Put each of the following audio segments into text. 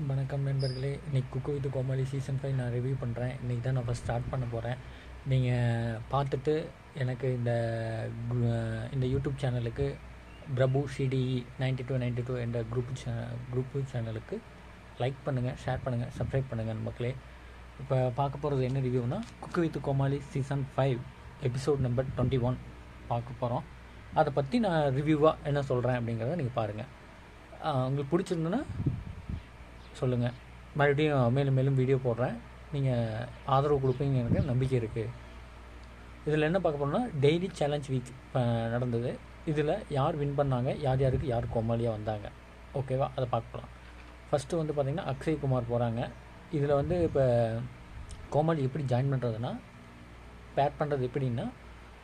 வணக்கம் நண்பர்களே. இன்றைக்கி cook with Comali season five நான் ரிவ்யூ பண்ணுறேன் இன்றைக்கி தான் நான் ஃபஸ்ட் ஸ்டார்ட் பண்ண போகிறேன் நீங்கள் பார்த்துட்டு எனக்கு இந்த கு- இந்த யூடியூப் சேனலுக்கு Prabhu CDE ninety two ninety two என்ற குரூப் சே குரூப்பு சேனலுக்கு லைக் பண்ணுங்கள் ஷேர் பண்ணுங்கள் சப்ஸ்கிரைப் பண்ணுங்கள் மக்களே இப்போ பார்க்க போகிறது என்ன ரிவ்யூனா cook with Comali season five episode number twenty one பார்க்க போகிறோம் அதை பற்றி நான் ரிவ்யூவாக என்ன சொல்கிறேன் அப்படிங்கிறத நீங்கள் பாருங்கள் உங்களுக்கு பிடிச்சிருந்துன்னா சொல்லுங்கள் மறுபடியும் மேலும் மேலும் வீடியோ போடுறேன். நீங்கள் ஆதரவு கொடுப்பீங்க எனக்கு நம்பிக்கை இருக்குது இதில் என்ன பார்க்க போனோம்னா டெய்லி சேலஞ்ச் வீக் நடந்தது. இதில் யார் வின் பண்ணாங்க? யார் யாருக்கு யார் கோமாளியாக வந்தாங்க? ஓகேவா அதை பார்க்க போகலாம் ஃபஸ்ட்டு வந்து பார்த்திங்கன்னா அக்ஷய் குமார் போகிறாங்க இதில் வந்து இப்போ கோமாளி எப்படி ஜாயின் பண்ணுறதுன்னா பேட் பண்ணுறது எப்படின்னா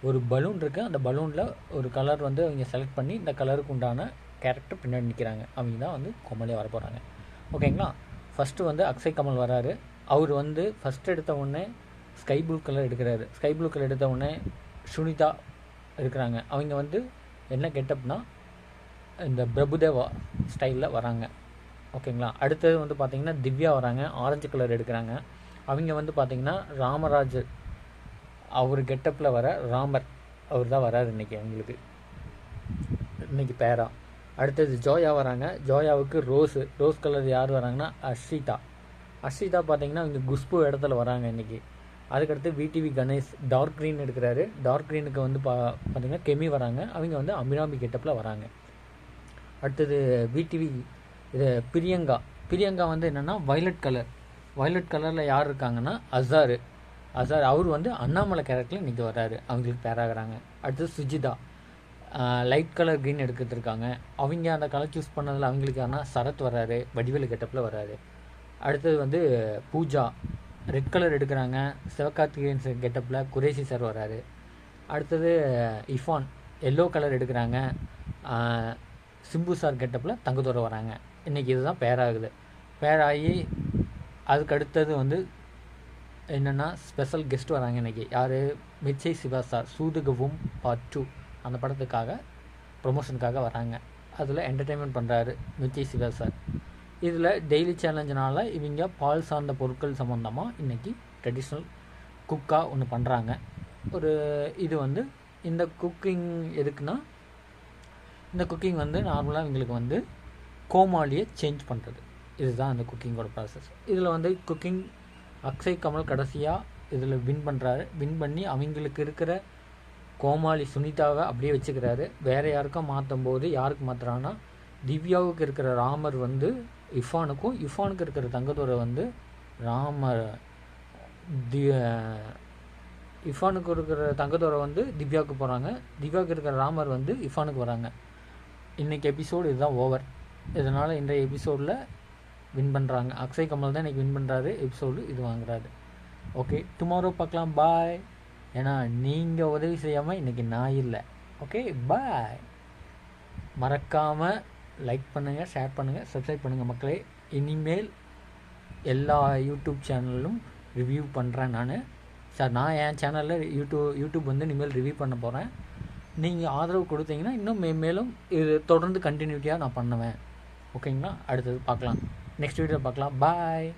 ஒரு பலூன் இருக்குது அந்த பலூனில் ஒரு கலர் வந்து அவங்க செலக்ட் பண்ணி இந்த கலருக்கு உண்டான கேரக்டர் பின்னாடி நிற்கிறாங்க அவங்க தான் வந்து கோமாளியாக வர போகிறாங்க ஓகேங்களா? ஃபஸ்ட்டு வந்து அக்ஷய் கமல் வராரு. அவர் வந்து ஃபஸ்ட் எடுத்த உடனே ஸ்கை ப்ளூ கலர் எடுக்கிறாரு. ஸ்கை ப்ளூ கலர் எடுத்த உடனே சுனிதா இருக்கிறாங்க. அவங்க வந்து என்ன கெட்டப்னா இந்த பிரபுதேவா ஸ்டைலில் வராங்க. ஓகேங்களா? அடுத்தது வந்து பார்த்திங்கன்னா திவ்யா வராங்க. ஆரஞ்சு கலர் எடுக்கிறாங்க. அவங்க வந்து பார்த்திங்கன்னா ராமராஜ் அவர் கெட்டப்பில் வர ராமர் அவர் தான் வராரு இன்றைக்கி அவங்களுக்கு. இன்னைக்கு பேரா. அடுத்தது ஜோயா வராங்க. ஜோயாவுக்கு ரோஸு. ரோஸ் கலர் யார் வராங்கன்னா அர்ஷிதா. அர்ஷிதா பார்த்தீங்கன்னா இங்கே குஷ்பு இடத்துல வராங்க இன்றைக்கி அதுக்கடுத்து விடிவி கணேஷ். டார்க் க்ரீன் எடுக்கிறாரு. டார்க் க்ரீனுக்கு வந்து பா பார்த்தீங்கன்னா கெமி வராங்க. அவங்க வந்து அபிராமி கெட்டப்பில் வராங்க. அடுத்தது விடிவி இது பிரியங்கா. பிரியங்கா வந்து என்னென்னா வயலட் கலர் வயலட் கலரில் யார் இருக்காங்கன்னா அசாரு. அசார். அவர் வந்து அண்ணாமலை கேரக்டரில் இன்றைக்கி வராரு அவங்களுக்கு பேராகிறாங்க அடுத்தது சுஜிதா. லைட் கலர் க்ரீன் எடுத்துருக்காங்க அவங்க அந்த கலர் சூஸ் பண்ணதில் அவங்களுக்கு ஆனால் சரத் வராரு வடிவேலு கெட்டப்பில் வராரு அடுத்தது வந்து பூஜா. ரெட் கலர் எடுக்கிறாங்க. சிவகார்த்திகேயன் சார் கெட்டப்பில் குரேஷி சார் வராரு அடுத்தது இஃபான். எல்லோ கலர் எடுக்கிறாங்க. சிம்பு சார் கெட்டப்பில் தங்கத்தோட வராங்க இன்றைக்கி இதுதான் பேராகுது பேராகி அதுக்கு அடுத்தது வந்து என்னென்னா ஸ்பெஷல் கெஸ்ட் வராங்க இன்றைக்கி யார்? மிச்சை சிவா சார் சூதுகவும் பார்ட் டூ அந்த படத்துக்காக ப்ரொமோஷனுக்காக வராங்க. அதில் என்டர்டெயின்மெண்ட் பண்ணுறாரு மிச்சை சிவா சார் இதில் டெய்லி சேலஞ்சினால் இவங்க பால் சார்ந்த பொருட்கள் சம்மந்தமாக இன்றைக்கி ட்ரெடிஷ்னல் குக்காக ஒன்று பண்ணுறாங்க ஒரு இது வந்து இந்த குக்கிங் எதுக்குன்னா இந்த குக்கிங் வந்து நார்மலாக இவங்களுக்கு வந்து கோமாளியை சேஞ்ச் பண்ணுறது இதுதான் அந்த குக்கிங்கோட ப்ராசஸ் இதில் வந்து குக்கிங் அக்ஷய் கமல் கடைசியாக இதில் வின் பண்ணுறாரு வின் பண்ணி அவங்களுக்கு இருக்கிற கோமாளி சுனிதாவை அப்படியே வச்சுக்கிறாரு. வேறு யாருக்கும் மாற்றும் போது யாருக்கு மாற்றுறான்னா திவ்யாவுக்கு இருக்கிற ராமர் வந்து இஃபானுக்கும் இஃபானுக்கு இருக்கிற தங்கத்துறை வந்து ராமர் தி இஃபானுக்கு இருக்கிற தங்கத்தோரை வந்து திவ்யாவுக்கு போகிறாங்க திவ்யாவுக்கு இருக்கிற ராமர் வந்து இஃபானுக்கு வராங்க. இன்றைக்கி எபிசோடு இதுதான் ஓவர் இதனால் இன்றைய எபிசோடில் வின் பண்ணுறாங்க அக்ஷய் கமல் தான் இன்றைக்கி வின் பண்ணுறாரு எபிசோடு இது வாங்குறாரு. ஓகே டுமாரோ பார்க்கலாம். பாய் ஏன்னா நீங்கள் உதவி செய்யாமல் இன்றைக்கி நான் இல்லை. ஓகே பாய் மறக்காமல் லைக் பண்ணுங்கள் ஷேர் பண்ணுங்கள் சப்ஸ்கிரைப் பண்ணுங்கள் மக்களே. இனிமேல் எல்லா யூடியூப் சேனலும் ரிவ்யூ பண்ணுறேன் நான். சார் நான் என் சேனலில் யூடியூப் யூடியூப் வந்து இனிமேல் ரிவ்யூ பண்ண போகிறேன் நீங்கள் ஆதரவு கொடுத்தீங்கன்னா இன்னும் மே மேலும் இது தொடர்ந்து கண்டினியூட்டியாக நான் பண்ணுவேன். ஓகேங்களா அடுத்தது பார்க்கலாம். நெக்ஸ்ட் வீடியோ பார்க்கலாம். பாய்